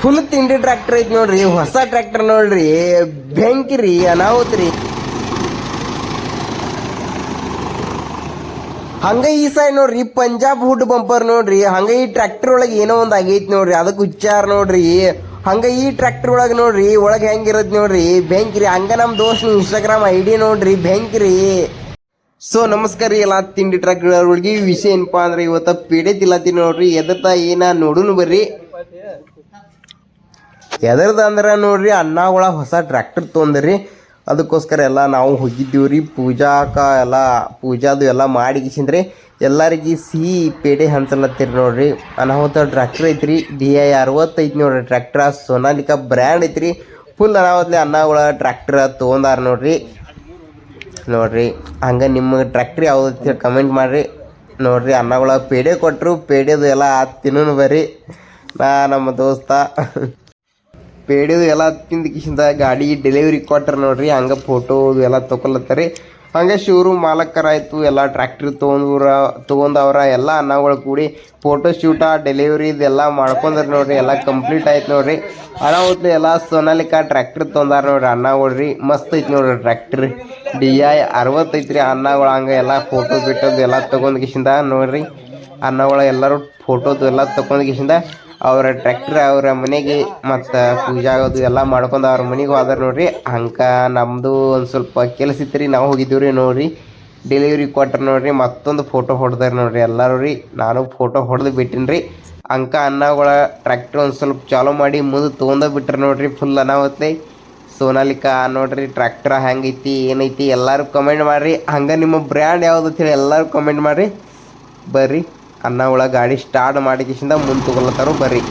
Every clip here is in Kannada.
ಫುಲ್ ತಿಂಡಿ ಟ್ರ್ಯಾಕ್ಟರ್ ಐತಿ ನೋಡ್ರಿ, ಹೊಸ ಟ್ರ್ಯಾಕ್ಟರ್ ನೋಡ್ರಿ, ಬೆಂಕಿ ರೀ, ಅನಾಹುತ ರೀ. ಹಂಗ ಈ ಸೈಡ್ ನೋಡ್ರಿ, ಪಂಜಾಬ್ ಹುಡ್ ಬಂಪರ್ ನೋಡ್ರಿ, ಹಂಗ ಈ ಟ್ರ್ಯಾಕ್ಟರ್ ಒಳಗೆ ಏನೋ ಒಂದು ಆಗೈತಿ ನೋಡ್ರಿ ಅದಕ್ಕೆ ಉಚ್ಚಾರ ನೋಡ್ರಿ. ಹಂಗ ಈ ಟ್ರ್ಯಾಕ್ಟರ್ ಒಳಗೆ ನೋಡ್ರಿ, ಒಳಗೆ ಹೆಂಗಿರತ್ ನೋಡ್ರಿ, ಬೆಂಕಿ ಹಂಗ ನಮ್ಮ ದೋಸ್ತ ಇನ್ಸ್ಟಾಗ್ರಾಮ್ ಐ ಡಿ ನೋಡ್ರಿ ಬೆಂಕಿರಿ ಸೊ ನಮಸ್ಕಾರ ರೀ ಎಲ್ಲ ತಿಂಡಿ ಟ್ರ್ಯಾಕ್ಟರ್ ಒಳಗೆ ವಿಷಯ ಏನಪ್ಪಾ ಅಂದ್ರೆ, ಇವತ್ತ ಪೇಡೆ ತಿಲ್ಲತ್ತೀನಿ ನೋಡ್ರಿ, ಎದತ್ತ ಏನ ನೋಡುನು ಬರ್ರಿ. ಎದರ್ದ ಅಂದ್ರೆ ನೋಡ್ರಿ ಅಣ್ಣಗಳ ಹೊಸ ಟ್ರ್ಯಾಕ್ಟರ್ ತೊಂದ್ರಿ. ಅದಕ್ಕೋಸ್ಕರ ಎಲ್ಲ ನಾವು ಹೋಗಿದ್ದೀವಿ ರೀ ಪೂಜಾಕ ಎಲ್ಲ, ಪೂಜಾದು ಎಲ್ಲ ಮಾಡಿಗಿಸಿಂದ್ರಿ. ಎಲ್ಲರಿಗೆ ಸಿಹಿ ಪೇಡೆ ಹಂಚಲತ್ತೀರಿ ನೋಡ್ರಿ. ಅನಾಹುತ ಟ್ರ್ಯಾಕ್ಟರ್ ಐತ್ರಿ. ಡಿ ಐ ಅರವತ್ತೈತಿ ನೋಡ್ರಿ ಟ್ರ್ಯಾಕ್ಟರ್ ಸೋನಾಲಿಕಾ ಬ್ರ್ಯಾಂಡ್ ಐತ್ರಿ. ಫುಲ್ ಅನಾಹುತ್ಲೆ ಅನ್ನಗಳ ಟ್ರ್ಯಾಕ್ಟರ್ ತೊಗೊಂಡಾರ ನೋಡ್ರಿ. ನೋಡ್ರಿ, ಹಂಗೆ ನಿಮ್ಮ ಟ್ರ್ಯಾಕ್ಟ್ರ್ ಯಾವ್ದು ಕಮೆಂಟ್ ಮಾಡಿರಿ. ನೋಡ್ರಿ ಅನ್ನಗಳ ಪೇಡೆ ಕೊಟ್ಟರು ಪೇಡೆದು ಎಲ್ಲ ತಿನ್ನೋನು ಬರ್ರಿ. ನಾ ನಮ್ಮ ದೋಸ್ತ. ಪೇಡೆದು ಎಲ್ಲ ತಿಂದ ಗಾಡಿ ಡೆಲಿವರಿ ಕೊಟ್ಟರು ನೋಡ್ರಿ, ಹಂಗೆ ಫೋಟೋ ಎಲ್ಲ ತೊಗೊಲತ್ತಾರಿ ಹಂಗೆ ಶೋರೂಮ್ ಮಾಲಕರಾಯ್ತು, ಎಲ್ಲ ಟ್ರ್ಯಾಕ್ಟ್ರಿ ತೊಗೊಂಡ್ರ ತೊಗೊಂಡವ್ರ ಎಲ್ಲ ಅನ್ನಗಳು ಕೂಡಿ ಫೋಟೋ ಶೂಟ ಡೆಲಿವರಿ ಇದೆಲ್ಲ ಮಾಡ್ಕೊಂಡ್ರಿ ನೋಡ್ರಿ, ಎಲ್ಲ ಕಂಪ್ಲೀಟ್ ಆಯ್ತು ನೋಡ್ರಿ. ಅನಾಹುತ್ಲೆ ಎಲ್ಲ ಸೋನಾಲಿಕ ಟ್ರ್ಯಾಕ್ಟ್ರ್ ತೊಂದಾರ ನೋಡ್ರಿ ಅನ್ನಗಳ್ರಿ ಮಸ್ತ್ ಐತಿ ನೋಡ್ರಿ ಟ್ರ್ಯಾಕ್ಟ್ರಿ ಡಿ ಐ ಅರವತ್ತೈತ್ರಿ ಅನ್ನಗಳು ಹಂಗೆ ಎಲ್ಲ ಫೋಟೋ ಬಿಟ್ಟದ್ದು ಎಲ್ಲ ತೊಗೊಂಡ್ ಕಿಶಿಂದ ನೋಡ್ರಿ, ಅನ್ನಗಳು ಎಲ್ಲರೂ ಫೋಟೋದು ಎಲ್ಲ ತೊಗೊಂಡ್ ಕಿಶಿಂದ ಅವರ ಟ್ರ್ಯಾಕ್ಟರ್, ಅವರ ಮನೆಗೆ ಮತ್ತು ಪೂಜೆ ಆಗೋದು ಎಲ್ಲ ಮಾಡ್ಕೊಂಡು ಅವ್ರ ಮನೆಗೆ ಹೋದಾರ ನೋಡ್ರಿ. ಹಂಕ ನಮ್ಮದು ಒಂದು ಸ್ವಲ್ಪ ಕೆಲಸ ಇತ್ತು ನಾವು ಹೋಗಿದ್ದೀವಿ ರೀ ನೋಡ್ರಿ. ಡೆಲಿವರಿ ಕೊಟ್ರು ನೋಡ್ರಿ, ಮತ್ತೊಂದು ಫೋಟೋ ಹೊಡೆದಾರ ನೋಡ್ರಿ ಎಲ್ಲರೂ ರೀ. ನಾನು ಫೋಟೋ ಹೊಡೆದು ಬಿಟ್ಟಿನಿ ರೀ ಅಂಕ ಅನ್ನಗಳ ಟ್ರ್ಯಾಕ್ಟರ್ ಒಂದು ಸ್ವಲ್ಪ ಚಾಲೂ ಮಾಡಿ ಮುಂದೆ ತೊಗೊಂಡ ಬಿಟ್ರೆ ನೋಡ್ರಿ ಫುಲ್ ಅನಾವತ್ತೆ ಸೋನಾಲಿಕಾ ನೋಡ್ರಿ ಟ್ರ್ಯಾಕ್ಟರ್ ಹೆಂಗೈತಿ ಏನೈತಿ ಎಲ್ಲರೂ ಕಮೆಂಟ್ ಮಾಡಿರಿ. ಹಂಗೆ ನಿಮ್ಮ ಬ್ರ್ಯಾಂಡ್ ಯಾವ್ದು ಅಂತೇಳಿ ಎಲ್ಲರೂ ಕಮೆಂಟ್ ಮಾಡಿರಿ. ಬರ್ರಿ. ಅನ್ನ ಒಳ ಗಾಡಿ ಸ್ಟಾರ್ಟ್ ಮಾಡಿಕಿಸಿಂದ ಮುಂದೆ ತಗೊಳತ್ತಾರೋ ಬರ್ರಿ.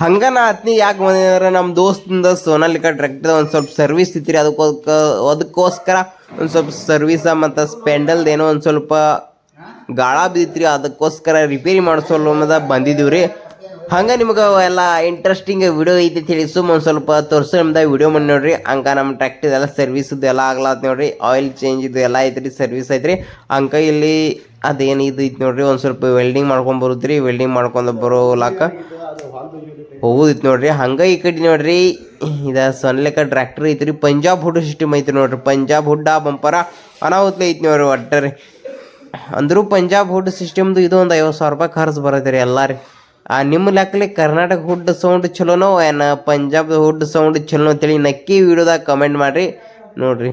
ಹಂಗ ನಾ ಅತ್ನಿ ಯಾಕೆ ಬಂದಿದ್ರೆ? ನಮ್ಮ ದೋಸ್ತಿಂದ ಸೋನಾಲಿಕಾ ಟ್ರ್ಯಾಕ್ಟರ್ ಒಂದು ಸ್ವಲ್ಪ ಸರ್ವಿಸ್ ಇತ್ತು ಅದಕ್ಕೋಸ್ಕ ಅದಕ್ಕೋಸ್ಕರ ಒಂದು ಸ್ವಲ್ಪ ಸರ್ವಿಸ ಮತ್ತು ಸ್ಪೆಂಡಲ್ದು ಏನೋ ಒಂದು ಸ್ವಲ್ಪ ಗಾಳ ಬಿದ್ದಿತ್ರಿ. ಅದಕ್ಕೋಸ್ಕರ ರಿಪೇರಿ ಮಾಡಿಸೋಲ್ಲ ಅನ್ನೋದ ಬಂದಿದ್ದೀವಿ ರೀ ಹಂಗೆ ನಿಮ್ಗೆ ಎಲ್ಲ ಇಂಟ್ರೆಸ್ಟಿಂಗ್ ವಿಡಿಯೋ ಐತಿ ಹೇಳಿ ಸುಮ್ಮ ಒಂದು ಸ್ವಲ್ಪ ತೋರಿಸೋ. ನಮ್ದು ವಿಡಿಯೋ ಮಾಡಿ ನೋಡ್ರಿ. ಹಂಗೆ ನಮ್ಮ ಟ್ರ್ಯಾಕ್ಟರ್ ಎಲ್ಲ ಸರ್ವಿಸ್ದು ಎಲ್ಲ ಆಗ್ಲಾತ್ ನೋಡ್ರಿ. ಆಯಿಲ್ ಚೇಂಜ್ ಇದು ಎಲ್ಲ ಐತ್ರಿ ಸರ್ವಿಸ್ ಐತ್ರಿ. ಹಂಗ ಇಲ್ಲಿ ಅದೇನು ಇದು ಐತಿ ನೋಡ್ರಿ. ಒಂದು ಸ್ವಲ್ಪ ವೆಲ್ಡಿಂಗ್ ಮಾಡ್ಕೊಂಡು ಬರುತ್ರಿ. ವೆಲ್ಡಿಂಗ್ ಮಾಡ್ಕೊಂಡು ಬರೋಲಾಕ. ಹೋಗುದಿತ್ತು ನೋಡ್ರಿ. ಹಂಗೆ ಈ ಕಡೆ ನೋಡ್ರಿ. ಇದ ಸೊನ್ಲೆಕ ಟ್ರ್ಯಾಕ್ಟರ್ ಐತ್ರಿ. ಪಂಜಾಬ್ ಹುಡ್ ಸಿಸ್ಟಮ್ ಐತ್ರಿ ನೋಡ್ರಿ. ಪಂಜಾಬ್ ಹುಡ್ಡ ಬಂಪರ ಅನಾಹುತ್ಲೆ ಐತಿ ನೋಡ್ರಿ ಒಟ್ಟರಿ ಅಂದ್ರು ಪಂಜಾಬ್ ಹುಡ್ ಸಿಸ್ಟಮ್ದು ಇದು ಒಂದು ಐವತ್ತು ಸಾವಿರ ರೂಪಾಯಿ ಖರ್ಚು ಎಲ್ಲ ರೀ. ಆ ನಿಮ್ಮ ಲೆಕ್ಕಲಿ ಕರ್ನಾಟಕ ಹುಡ್ ಸೌಂಡ್ ಚಲೋನೋ ಏನ ಪಂಜಾಬ್ ಹುಡ್ ಸೌಂಡ್ ಚಲೋ ಅಂತೇಳಿ ನಕ್ಕಿ ವಿಡಿಯೋದಾಗ ಕಮೆಂಟ್ ಮಾಡ್ರಿ. ನೋಡ್ರಿ.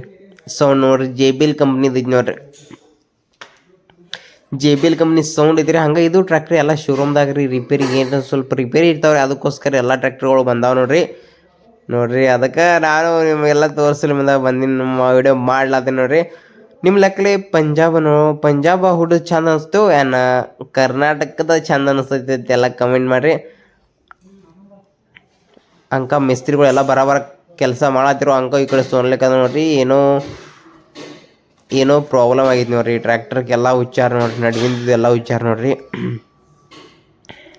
ಸೌಂಡ್ ನೋಡ್ರಿ, ಜೆ ಬಿ ಎಲ್ ಕಂಪ್ನಿದು ನೋಡ್ರಿ. J B L company sound ಐತ್ರಿ. ಹಂಗೆ ಇದು ಟ್ರ್ಯಾಕ್ಟ್ರಿ ಎಲ್ಲ ಶೋರೂಮ್ದಾಗ ರೀ ರಿಪೇರಿಗೆ ಏನು ಸ್ವಲ್ಪ ರಿಪೇರಿ ಇರ್ತಾವ್ರಿ. ಅದಕ್ಕೋಸ್ಕರ ಎಲ್ಲ ಟ್ರ್ಯಾಕ್ಟ್ರಿಗಳು ಬಂದಾವೆ ನೋಡ್ರಿ. ನೋಡ್ರಿ, ಅದಕ್ಕೆ ನಾನು ನಿಮಗೆಲ್ಲ ತೋರಿಸಲಿ ಮುಂದೆ ಬಂದಿನ, ನಮ್ಮ ವಿಡಿಯೋ ಮಾಡ್ಲಾತೀನಿ ನೋಡ್ರಿ. ನಿಮ್ಮ ಲೆಕ್ಕಲಿ ಪಂಜಾಬ್ ನೋ ಪಂಜಾಬ ಹುಡು ಚಂದ ಅನಿಸ್ತು? ಏನ ಕರ್ನಾಟಕದ ಚಂದ ಅನಿಸ್ತೈತೆ ಎಲ್ಲ ಕಮೆಂಟ್ ಮಾಡಿರಿ. ಅಂಕ ಮಿಸ್ತ್ರಿಗಳೆಲ್ಲ ಬರಾಬರ ಕೆಲಸ ಮಾಡತ್ತಿರೋ ಅಂಕ ಈ ಕಡೆ ಸೋನ್ಲಿಕ್ಕ ನೋಡ್ರಿ. ಏನೋ ಏನೋ ಪ್ರಾಬ್ಲಮ್ ಆಗೈತೆ ನೋಡ್ರಿ. ಟ್ರ್ಯಾಕ್ಟರ್ಗೆಲ್ಲ ಉಚ್ಚಾರ ನೋಡ್ರಿ ನಡುವಿಂದೆಲ್ಲ ಉಚ್ಚಾರ ನೋಡ್ರಿ.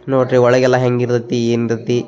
ನೋಡ್ರಿ ಒಳಗೆಲ್ಲ ಹೆಂಗಿರ್ತೈತಿ ಏನಿರ್ತೈತಿ.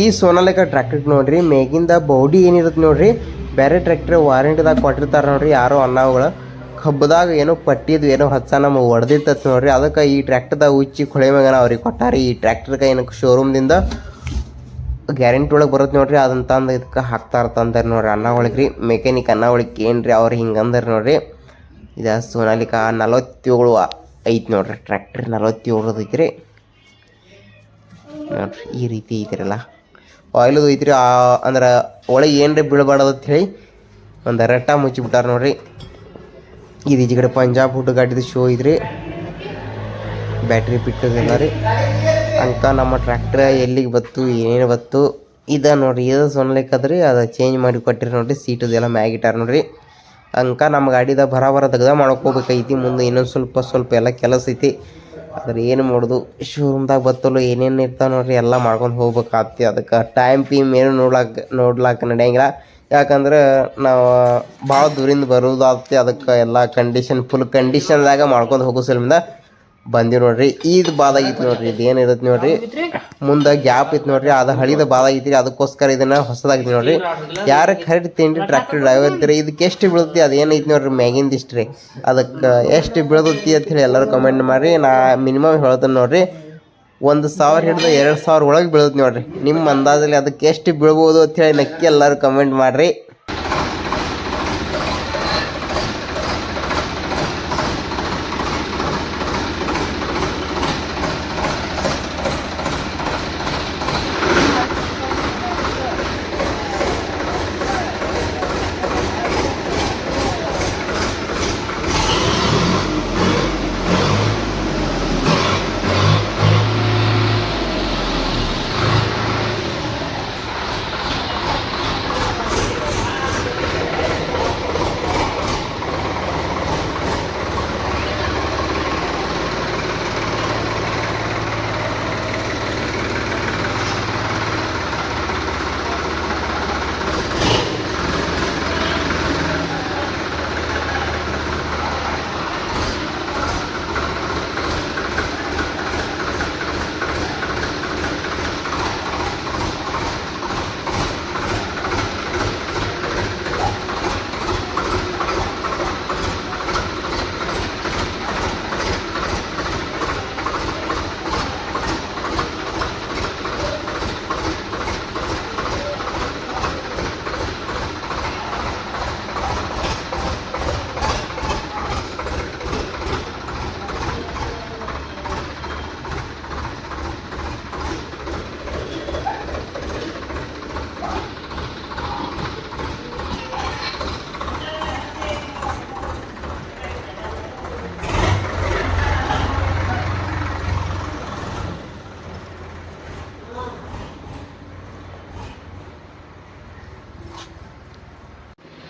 ಈ ಸೋನಾಲಿಕ ಟ್ರ್ಯಾಕ್ಟರ್ ನೋಡ್ರಿ ಮೇಗಿಂದ ಬೌಡಿ ಏನಿರುತ್ತೆ ನೋಡ್ರಿ ಬೇರೆ ಟ್ರ್ಯಾಕ್ಟರ್ ವಾರಂಟಿದಾಗ ಕೊಟ್ಟಿರ್ತಾರೆ ನೋಡ್ರಿ, ಯಾರೋ ಅನ್ನಾವುಗಳು ಕಬ್ಬದಾಗ ಏನೋ ಪಟ್ಟಿದ್ದು ಏನೋ ಹಚ್ಚ ನಮಗೆ ಹೊಡೆದಿತ್ತು ನೋಡ್ರಿ, ಅದಕ್ಕೆ ಈ ಟ್ರ್ಯಾಕ್ಟರ್ದಾಗ ಉಚ್ಚಿ ಕೊಳೆ ಮಗನ ಅವ್ರಿಗೆ ಕೊಟ್ಟಾರಿ. ಈ ಟ್ರ್ಯಾಕ್ಟರ್ಗೆ ಏನಕ್ಕೆ ಶೋರೂಮ್ದಿಂದ ಗ್ಯಾರಂಟಿ ಒಳಗೆ ಬರುತ್ತೆ ನೋಡ್ರಿ ಅದನ್ನ ತಂದು ಇದಕ್ಕೆ ಹಾಕ್ತಾ ಇರ್ತಂತಾರೆ ನೋಡ್ರಿ ಅನ್ನ ಒಳಗೆ ರೀ. ಮೆಕ್ಯಾನಿಕ್ ಅನ್ನ ಏನ್ರಿ ಏನು ರೀ ಅವ್ರು ಹಿಂಗೆ ಅಂದಾರೆ ನೋಡ್ರಿ. ಇದು ಸೋನಾಲಿಕ ನಲವತ್ತೇಳು ಐತಿ ನೋಡ್ರಿ ಟ್ರ್ಯಾಕ್ಟರ್ ನಲವತ್ತೇಳು ಐತಿ ರೀ ನೋಡ್ರಿ, ಈ ರೀತಿ ಐತಿರಲ್ಲ. ಐತ್ರಿ, ಆ, ಅಂದ್ರೆ ಒಳಗೆ ಏನ್ರಿ ಬೀಳಬಾರ್ದು ಹೇಳಿ ಒಂದು ರಟ್ಟ ಮುಚ್ಚಿಬಿಟ್ಟಾರ ನೋಡ್ರಿ. ಇದು ಈಜಿ ಕಡೆ ಪಂಜಾಬ್ ಹುಟ್ಟು ಗಾಡಿದು ಶೋ ಇದ್ರಿ ಬ್ಯಾಟ್ರಿ ಬಿಟ್ಟದಲ್ಲ ರೀ. ಅಂಕ ನಮ್ಮ ಟ್ರ್ಯಾಕ್ಟ್ರ ಎಲ್ಲಿಗೆ ಬತ್ತು ಏನು ಬತ್ತು, ಇದ ನೋಡ್ರಿ, ಇದು ಸೊನ್ಲಿಕ್ಕದ್ರಿ, ಅದು ಚೇಂಜ್ ಮಾಡಿ ಕೊಟ್ಟಿರಿ ನೋಡ್ರಿ ಸೀಟ್ ಇದೆಲ್ಲ ಮ್ಯಾಗ್ ಇಟ್ಟಾರ ನೋಡ್ರಿ. ಅಂಕ ನಮ್ಮ ಗಾಡಿದ ಬರ ಬರ ತೆಗ್ದ ಮಾಡ್ಕೋಬೇಕೈತಿ, ಮುಂದೆ ಇನ್ನೊಂದು ಸ್ವಲ್ಪ ಸ್ವಲ್ಪ ಎಲ್ಲ ಕೆಲಸ ಐತಿ. ಅದ್ರ ಏನು ಮಾಡೋದು? ಶೋರೂಮ್ದಾಗ ಬತ್ತಲು ಏನೇನು ಇರ್ತಾವೆ ನೋಡ್ರಿ, ಎಲ್ಲ ಮಾಡ್ಕೊಂಡು ಹೋಗ್ಬೇಕಾಗ್ತಿ. ಅದಕ್ಕೆ ಟೈಮ್ ಟೀಮ್ ಏನು ನೋಡ್ಲಾಕ ನೋಡ್ಲಾಕ ನಡೆಯಂಗಿಲ್ಲ. ಯಾಕಂದ್ರೆ ನಾವು ಭಾಳ ದೂರಿಂದ ಬರೋದಾಗ್ತಿ. ಅದಕ್ಕೆ ಎಲ್ಲ ಕಂಡೀಷನ್ ಫುಲ್ ಕಂಡೀಷನ್ದಾಗ ಮಾಡ್ಕೊಂಡು ಹೋಗೋ ಸಲಮಿಂದ ಬಂದೀವಿ ನೋಡ್ರಿ. ಈದ್ ಬಾದ ಐತಿ ನೋಡ್ರಿ. ಇದು ಏನಿರುತ್ತೆ ನೋಡ್ರಿ? ಮುಂದೆ ಗ್ಯಾಪ್ ಐತಿ ನೋಡ್ರಿ. ಅದು ಹಳಿದ ಬಾದ ಐತಿ ಅದಕ್ಕೋಸ್ಕರ ಇದನ್ನ ಹೊಸದಾಗೈತಿ ನೋಡ್ರಿ. ಯಾರು ಖರೀದಿ ತಿಂಡಿ ಟ್ರ್ಯಾಕ್ಟರ್ ಡ್ರೈವರ್ ಇದ್ರಿ ಇದಕ್ಕೆ ಎಷ್ಟು ಬೀಳುತ್ತೆ? ಅದು ಏನೈತಿ ನೋಡ್ರಿ ಮ್ಯಾಗಿಂದ ಇಷ್ಟು ರೀ. ಅದಕ್ಕೆ ಎಷ್ಟು ಬೀಳ್ತೈತಿ ಅಂತ ಹೇಳಿ ಎಲ್ಲರೂ ಕಮೆಂಟ್ ಮಾಡ್ರಿ. ನಾ ಮಿನಿಮಮ್ ಹೇಳ್ತೇನೆ ನೋಡ್ರಿ. ಒಂದು ಸಾವಿರ ಹಿಡಿದು ಎರಡು ಸಾವಿರ ಒಳಗೆ ಬೀಳುತ್ತೆ ನೋಡ್ರಿ. ನಿಮ್ಮ ಅಂದಾಜಲ್ಲಿ ಅದಕ್ಕೆ ಎಷ್ಟು ಬೀಳ್ಬೋದು ಅಂತ ಹೇಳಿ ನಕ್ಕಿ ಎಲ್ಲರೂ ಕಮೆಂಟ್ ಮಾಡ್ರಿ.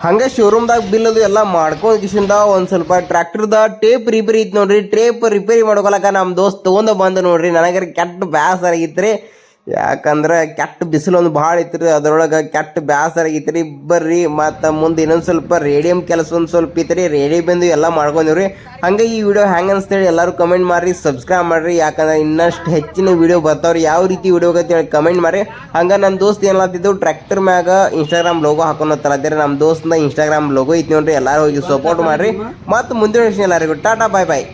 ಹಂಗೆ ಶೋರೂಮ್ದಾಗ ಬಿಲ್ ಅದು ಎಲ್ಲ ಮಾಡ್ಕೊಂಡ್ ಕಿಶಿಂದ ಒಂದ್ ಸ್ವಲ್ಪ ಟ್ರ್ಯಾಕ್ಟರ್ದ ಟೇಪ್ ರಿಪೇರಿ ಇತ್ತು ನೋಡ್ರಿ. ಟೇಪ್ ರಿಪೇರಿ ಮಾಡ್ಕೊಳಕ ನಮ್ಮ ದೋಸ್ತ್ ತಗೊಂಡ ಬಂದ ನೋಡ್ರಿ. ನನಗೆ ಕೆಟ್ಟ ಬ್ಯಾಸರ ಆಗಿತ್ರಿ ಯಾಕಂದ್ರೆ ಕೆಟ್ಟ ಬಿಸಿಲು ಒಂದು ಭಾಳ ಐತ್ರಿ, ಅದರೊಳಗೆ ಕೆಟ್ಟ ಬ್ಯಾಸರ ಆಗೈತ್ರಿ ಬರ್ರಿ, ಮತ್ತು ಮುಂದೆ ಇನ್ನೊಂದು ಸ್ವಲ್ಪ ರೇಡಿಯಂ ಕೆಲಸ ಒಂದು ಸ್ವಲ್ಪ ಐತ್ರಿ. ರೇಡಿಯೋ ಬಂದು ಎಲ್ಲ ಮಾಡ್ಕೊಂಡಿವ್ರಿ. ಹಂಗೆ ಈ ವಿಡಿಯೋ ಹೆಂಗೆ ಅನ್ಸ್ತೇಳಿ, ಎಲ್ಲರೂ ಕಮೆಂಟ್ ಮಾಡ್ರಿ ಸಬ್ಸ್ಕ್ರೈಬ್ ಮಾಡ್ರಿ. ಯಾಕಂದ್ರೆ ಇನ್ನಷ್ಟು ಹೆಚ್ಚಿನ ವಿಡಿಯೋ ಬರ್ತಾವ್ರಿ. ಯಾವ ರೀತಿ ವಿಡಿಯೋ ಹೇಳಿ ಕಮೆಂಟ್ ಮಾಡ್ರಿ ಹಂಗೆ ನನ್ನ ದೋಸ್ತ್ ಏನ್ಲಾತಿದ್ದು ಟ್ರ್ಯಾಕ್ಟರ್ ಮ್ಯಾಗ ಇನ್ಸ್ಟಾಗ್ರಾಮ್ ಲೋಗೋ ಹಾಕೊಂಡು ತರತ್ತೀರಿ ನಮ್ಮ ದೋಸ್ತನ ಇನ್ಸ್ಟಾಗ್ರಾಮ್ ಲೋಗೋ ಐತಿ ನೋಡ್ರಿ. ಎಲ್ಲರೂ ಹೋಗಿ ಸಪೋರ್ಟ್ ಮಾಡ್ರಿ. ಮತ್ತು ಮುಂದಿನ ಎಲ್ಲರಿಗೂ. ಟಾಟಾ ಬಾಯ್ ಬಾಯ್